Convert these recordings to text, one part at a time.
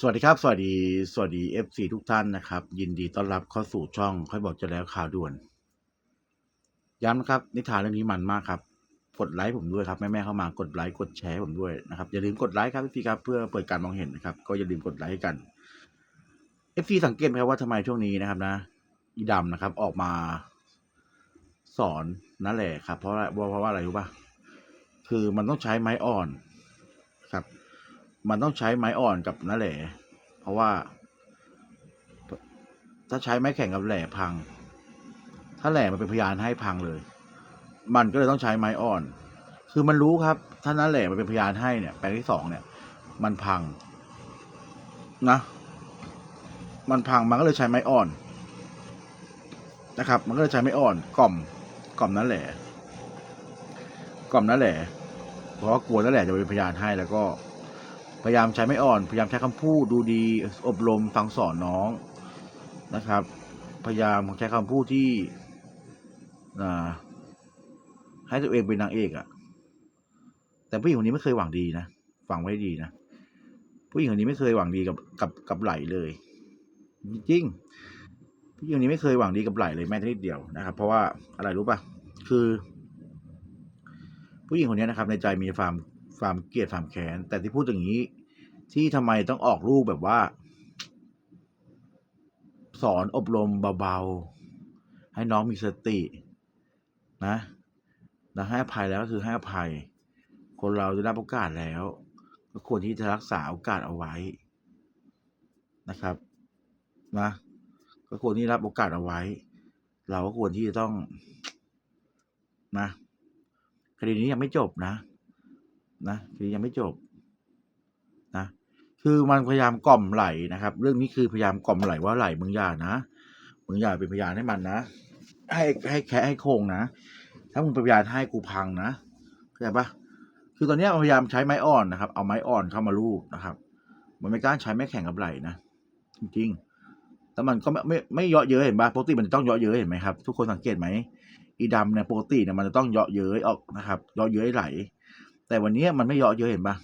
สวัสดีครับ สวัสดี สวัสดี FC ทุกท่านนะครับ ยินดีต้อนรับเข้าสู่ช่อง ค่อยบอกจะแล้วข่าวด่วน ย้ำนะครับ นิทานเรื่องนี้มันมากครับ กดไลค์ผมด้วยครับ แม่ๆเข้ามากดไลค์กดแชร์ผมด้วยนะครับ อย่าลืมกดไลค์ครับ FC ครับเพื่อเปิดการมองเห็นนะครับ ก็อย่าลืมกดไลค์ให้กัน FC สังเกตไหมครับว่าทำไมช่วงนี้นะครับนะ อีดำนะครับ ออกมา สอนนั่นแหละครับ เพราะอะไรเพราะว่าอะไรรู้ป่ะคือมันต้องใช้ไม้อ่อน มันต้องใช้ไม้อ่อนกับน้าแหล่เพราะว่า ถ้าใช้ไม้แข็งกับแหล่พัง ถ้าแหล่มันเป็นพยานให้พังเลย มันก็เลยต้องใช้ไม้อ่อน คือมันรู้ครับ ถ้าน้าแหล่มันเป็นพยานให้เนี่ย แปลงที่สองเนี่ย มันพัง นะ มันพังมันก็เลยใช้ไม้อ่อน นะครับ มันก็เลยใช้ไม้อ่อน กล่อม กล่อมนั่นแหละกล่อมนั่นแหละเพราะว่ากลัวนั่นแหละจะเป็นพยานให้แล้วก็ พยายามใช้ไม่อ่อน พยายามใช้คำพูดดูดีอบรมฟังสอนน้องนะครับ พยายามใช้คำพูดที่ให้ตัวเองเป็นนางเอกอะ่ะแต่ผู้หญิงคนนี้ไม่เคยหวังดีนะฟังไว้ดีนะผู้หญิงคนนี้ไม่เคยหวังดีกับกับกับไหลเลยจริงผู้หญิงคนนี้ไม่เคยหวังดีกับไหลเลยแม้แต่นิดเดียวนะครับ เพราะว่าอะไรรู้ป่ะคือ ผู้หญิงคนนี้นะครับ ในใจมีความความเกลียดความแค้นแต่ที่พูดอย่างนี้ ที่ทำไมต้องออกลูกแบบว่า สอนอบรมเบาๆ ให้น้องมีสตินะแล้วให้อภัยแล้วก็คือให้อภัย คนเราได้รับโอกาสแล้ว ก็ควรที่จะรักษาโอกาสเอาไว้นะครับนะก็ควรที่รับโอกาสเอาไว้ เราก็ควรที่จะต้องนะคดีนี้ยังไม่จบนะ นะคดียังไม่จบ คือมันพยายามกล่อมไหลนะครับ เรื่องนี้คือพยายามกล่อมไหลว่าไหลมึงอย่านะมึงอย่าเป็นพยานให้มันนะให้ให้แค่ให้โคงนะถ้ามึงเป็นพยานให้กูพังนะเข้าใจปะคือตอนนี้มันพยายามใช้ไม้อ่อนนะครับ เอาไม้อ่อนเข้ามาลูบนะครับ มันไม่กล้าใช้ไม้แข็งกับไหลนะจริงๆแล้วมันก็ไม่ไม่ไม่เยาะเย้ยเห็นปะปกติมันจะต้องเยาะเย้ยเห็นไหมครับ ทุกคนสังเกตไหมอีดำเนี่ยปกติเนี่ยมันจะต้องเยาะเย้ยออกนะครับเยาะเย้ยไหล แต่วันนี้มันไม่เยาะเย้ยเห็นปะ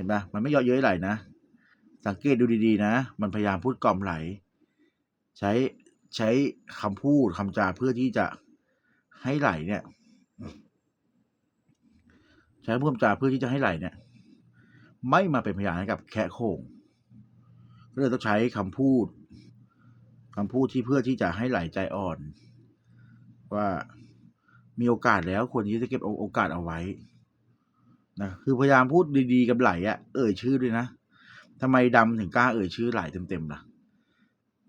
ห็นปะมันไม่เยาะเย้ยไหลนะ สังเกตดูดีๆ นะ มันพยายามพูดกล่อมไหล ใช้ใช้คำพูดคำจาเพื่อที่จะให้ไหลเนี่ย ใช้พูดคำจาเพื่อที่จะให้ไหลเนี่ย ไม่มาเป็นพยานให้กับแค่โคงก็เลยต้องใช้คำพูดคำพูดที่เพื่อที่จะให้ไหลใจอ่อน ว่ามีโอกาสแล้วควรที่จะเก็บโอกาสเอาไว้ นะคือพยายามพูดดีๆกับไหลอะเอ่ยชื่อด้วยนะทำไมดำถึงกล้าเอ่ยชื่อไหลเต็มๆล่ะ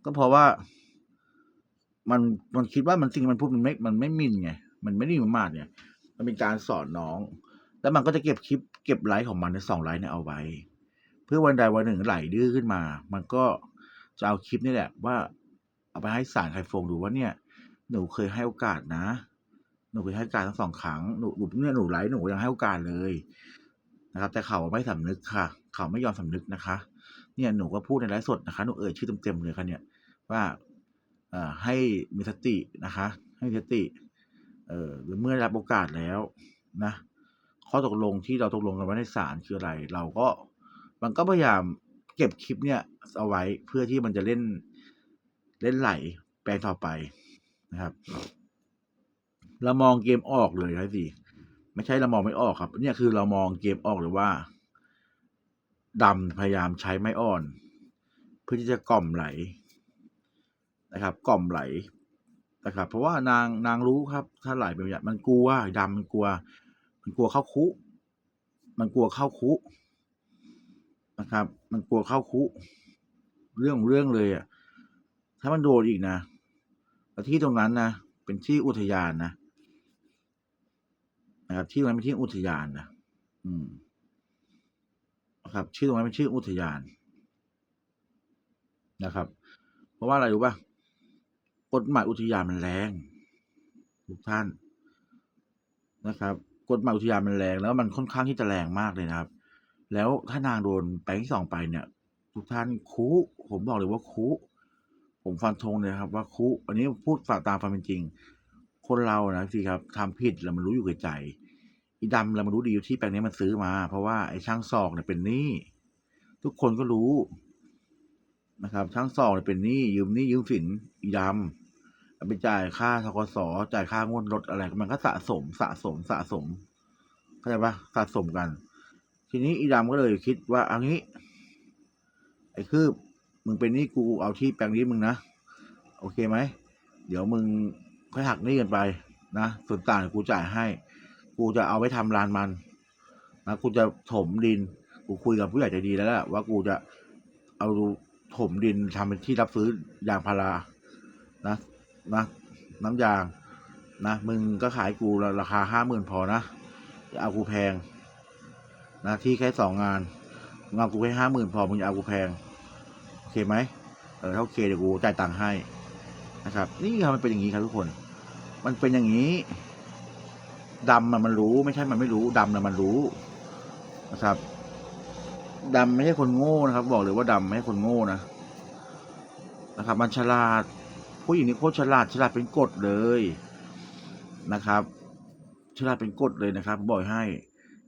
ก็เพราะว่า มันมันคิดว่ามันสิ่งมันพูดมันไม่มันไม่มินไงมันไม่ได้มีมาดเนี่ย มันเป็นการสอนน้อง แล้วมันก็จะเก็บคลิป เก็บไลค์ของมันในสองไลค์เนี่ยเอาไว้ เพื่อวันใดวันหนึ่งไหลดื้อขึ้นมา มันก็จะเอาคลิปนี่แหละว่า เอาไปให้สารไคฟงดูว่าเนี่ย หนูเคยให้โอกาสนะ หนูเคยให้กาสทั้งสองครั้งหนูหนูเนี่ยหนูไลฟ์หนูยังให้โอกาสเลยนะครับ แต่เขาไม่สำนึกค่ะ เขาไม่ยอมสำนึกนะคะ เนี่ยหนูก็พูดในไลฟ์สดนะคะหนูเอ่ยชื่อเต็มๆเลยค่ะเนี่ยว่าเอ่อให้มีสตินะคะ ให้มีสติ เอ่อหรือเมื่อรับโอกาสแล้วนะข้อตกลงที่เราตกลงกันไว้ในศาลคืออะไร เราก็มันก็พยายามเก็บคลิปเนี่ยเอาไว้เพื่อที่มันจะเล่นเล่นไหลแปลงต่อไปนะครับ เรามองเกมออกเลยครับสิไม่ใช่เรามองไม่ออกครับ เนี่ยคือเรามองเกมออกเลยว่าดำพยายามใช้ไม้อ่อน เพื่อที่จะกล่อมไหลนะครับ กล่อมไหลนะครับ เพราะว่านางนางรู้ครับ ถ้าไหลเป็นอย่างมันกลัวดำมันกลัว มันกลัวเข้าคุ มันกลัวเข้าคุนะครับ มันกลัวเข้าคุ เรื่องเรื่องเลยอะถ้ามันโดนอีกนะที่ตรงนั้นนะเป็นที่อุทยานนะ นะครับ ที่ตรงนั้นเป็นที่อุทยานนะอืมนะครับ ชื่อตรงนั้นเป็นชื่ออุทยานนะครับ เพราะว่าอะไรรู้ป่ะกฎหมายอุทยานมันแรงทุกท่านนะครับกฎหมายอุทยานมันแรงแล้วมันค่อนข้างที่จะแรงมากเลยนะครับ แล้วถ้านางโดนแปลงที่สองไปเนี่ย ทุกท่านคุผมบอกเลยว่าคุผมฟันธงเลยครับ ว่าคุอันนี้พูดฝากตามความเป็นจริง คนเรานะสิครับทำผิดแล้วมันรู้อยู่กับใจอีดำเรามันรู้ดีอยู่ที่แปลงนี้มันซื้อมา เพราะว่าไอ้ช่างซอกเนี่ยเป็นหนี้ทุกคนก็รู้นะครับทั้งสองเนี่ยเป็นหนี้ยืมหนี้ยืมสินอีดำเอาไปจ่ายค่าทกสจ่ายค่างวดรถอะไรมันก็สะสมสะสมสะสมเข้าใจปะสะสมกัน ทีนี้อีดำก็เลยคิดว่าเอางี้ ไอ้คืบมึงเป็นหนี้กูเอาที่แปลงนี้มึงนะโอเคไหมเดี๋ยวมึง ค่อยหักหนี้กันไปนะส่วนต่างกูจ่ายให้ กูจะเอาไว้ทำลานมันนะกูจะถมดิน กูคุยกับผู้ใหญ่ใจดีแล้วแหละว่ากูจะเอาถมดินทำเป็นที่รับซื้อยางพารานะนะน้ำยางนะมึงก็ขายกูราคาห้าหมื่นพอนะอย่าเอากูแพงนะที่แค่สองงานงเอากูแค่ห้าหมื่นพอมึงอย่าเอากูแพงโอเคไหมเออถ้าโอเคเดี๋ยวกูจ่ายตังค์ให้นะครับ นี่ครับมันเป็นอย่างนี้ครับทุกคน มันเป็นอย่างนี้ดำมันมันรู้ไม่ใช่มันไม่รู้ดำนะมันรู้นะครับดำไม่ใช่คนโง่นะครับ บอกเลยว่าดำไม่ใช่คนโง่นะนะครับ มันฉลาดผู้หญิงนี่โคตรฉลาดฉลาดเป็นกฎเลยนะครับ ฉลาดเป็นกฎเลยนะครับผมบอกให้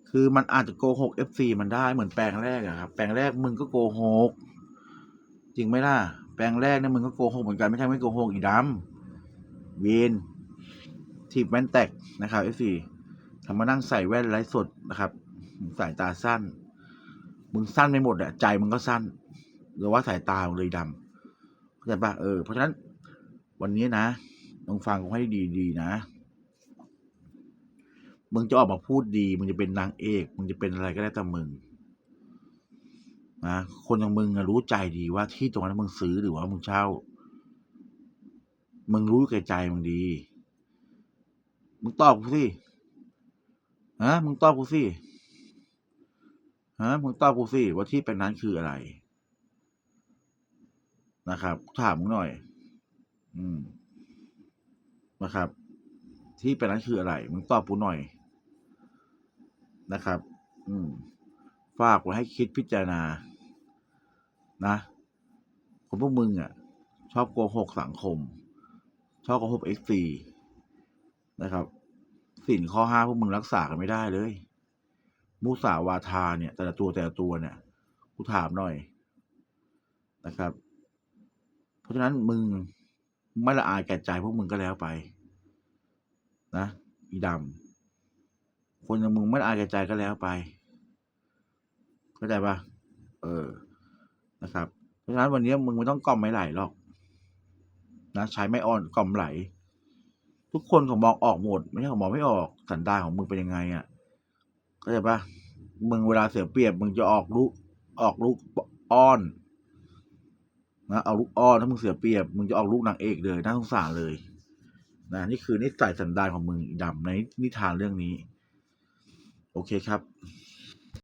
คือมันอาจจะโกหก FC มันได้เหมือนแปลงแรกอะครับแปลงแรกมึงก็โกหกจริงไหมล่ะแปลงแรกเนี่ยมึงก็โกหกเหมือนกันไม่ใช่ไม่โกหกอีดำเวน ทีบแว่นแตกนะครับ FC ทำมานั่งใส่แว่นไร้สดนะครับ สายตาสั้น มึงสั้นไม่หมดอะใจมึงก็สั้น หรือว่าสายตามึงเลยดำเข้าใจปะเออเพราะฉะนั้นวันนี้นะต้องฟังกูให้ดีๆนะ มึงจะออกมาพูดดี มึงจะเป็นนางเอก มึงจะเป็นอะไรก็ได้แต่มึงนะคนอย่างมึงรู้ใจดีว่าที่ตรงนั้นมึงซื้อหรือว่ามึงเช่า มึงรู้แก่ใจมึงดี มึงตอบกูสิฮะมึงตอบกูสิฮะมึงตอบกูสิว่าที่เป็นนั้นคืออะไร นะครับ ถามมึงหน่อย อืมนะครับ ที่เป็นนั้นคืออะไร มึงตอบกูหน่อยนะครับ อืม ฝากไว้ให้คิดพิจารณา นะคนพวกมึงอะ ชอบโกหกสังคม ชอบโกหกเอ็กซี นะครับสินข้อห้าพวกมึงรักษากันไม่ได้เลย มุสาวาทาเนี่ย แต่ละตัวแต่ละตัวเนี่ยกูถามหน่อยนะครับ เพราะฉะนั้นมึงไม่ละอายแก่ใจพวกมึงก็แล้วไป นะอีดำคนอย่างมึงไม่ละอายแก่ใจก็แล้วไปเข้าใจปะเออนะครับ เพราะฉะนั้นวันนี้มึงไม่ต้องกล่อมไม่ไหลหรอก นะใช้ไม่อ่อนกล่อมไหล ทุกคนของมองออกหมด ไม่ใช่ของมองไม่ออกสันดานของมึงเป็นยังไงอะ่ะเข้าใจปะมึงเวลาเสียเปรียบมึงจะออกลูกออกลูกอ้อนนะเอาลูกอ้อนถ้ามึงเสียเปรียบมึงจะออกลูกนางเอกเลยน่าสงสารเลยนะนี่คือนิสัยสันดานของมึงดำในนิทานเรื่องนี้ โอเคครับ